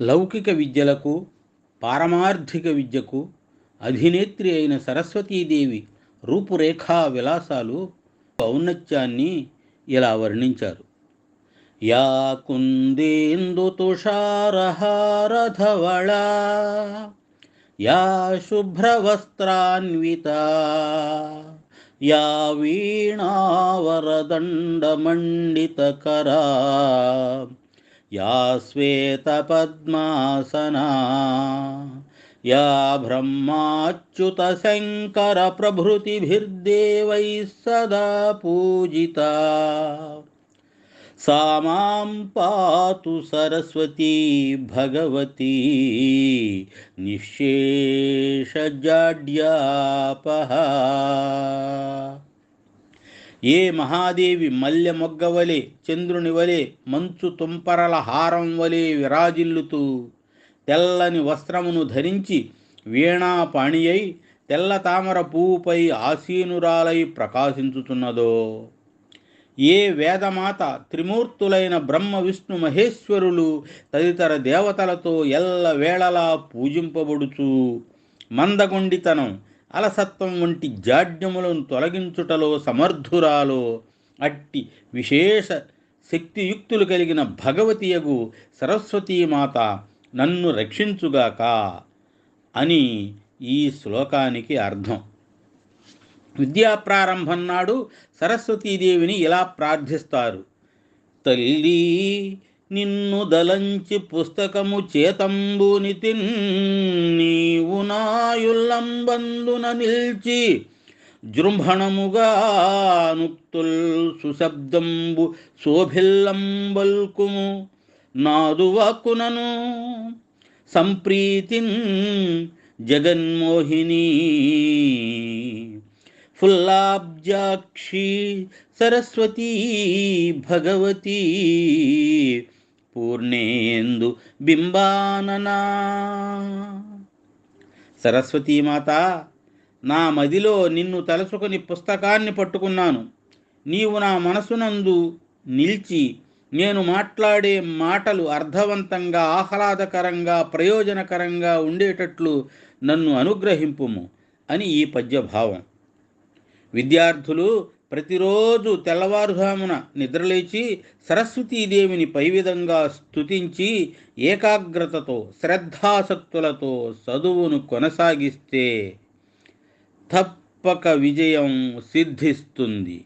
లౌకిక విద్యలకు పారమార్థిక విద్యకు అధినేత్రి అయిన సరస్వతీదేవి రూపురేఖా విలాసాలు ఔన్నత్యాన్ని ఇలా వర్ణించారు. యా కుందేందు తుషారహారధవళ యా శుభ్రవస్త్రాన్విత యా వీణావరదండమండితకరా या श्वेतपद्मासना या ब्रह्माच्युतशङ्करप्रभृतिभिर्देवैः सदा पूजिता। सा माँ पातु सरस्वती भगवती। निःशेषजाड्यापः। ఏ మహాదేవి మల్లె మొగ్గ వలె చంద్రుని వలె మంచు తుంపరల హారం వలె విరాజిల్లుతూ తెల్లని వస్త్రమును ధరించి వీణాపాణి అయి తెల్ల తామర పువ్వుపై ఆసీనురాలై ప్రకాశించుతున్నదో. ఏ వేదమాత త్రిమూర్తులైన బ్రహ్మ విష్ణు మహేశ్వరులు తదితర దేవతలతో ఎల్ల వేళలా పూజింపబడుచు మందగొండితనం అలసత్వం వంటి జాడ్యములను తొలగించుటలో సమర్థురాలో అట్టి విశేష శక్తియుక్తులు కలిగిన భగవతియగు సరస్వతీమాత నన్ను రక్షించుగాక అని ఈ శ్లోకానికి అర్థం. విద్యా ప్రారంభం నాడు సరస్వతీదేవిని ఇలా ప్రార్థిస్తారు. తల్లి నిన్ను దలంచి పుస్తకము చేతంబుని నీవు నాయుల్లంబందున నిల్చి జృంభణముగా నుక్తుల్ సుశబ్దంబు శోభిల్లంబల్కుము నాదువాకునను. సంప్రీతిన్ జగన్మోహిని ఫుల్లాబ్జాక్షి సరస్వతీ భగవతీ పూర్ణేందు బింబాననా. సరస్వతీమాత నా మదిలో నిన్ను తలుచుకొని పుస్తకాన్ని పట్టుకున్నాను. నీవు నా మనసునందు నిలిచి నేను మాట్లాడే మాటలు అర్థవంతంగా ఆహ్లాదకరంగా ప్రయోజనకరంగా ఉండేటట్లు నన్ను అనుగ్రహింపుము అని ఈ పద్యభావం. విద్యార్థులు ప్రతిరోజు తెల్లవారుజామున నిద్రలేచి సరస్వతీదేవిని పై విధంగా స్తుతించి ఏకాగ్రతతో శ్రద్ధాసక్తులతో చదువును కొనసాగిస్తే తప్పక విజయం సిద్ధిస్తుంది.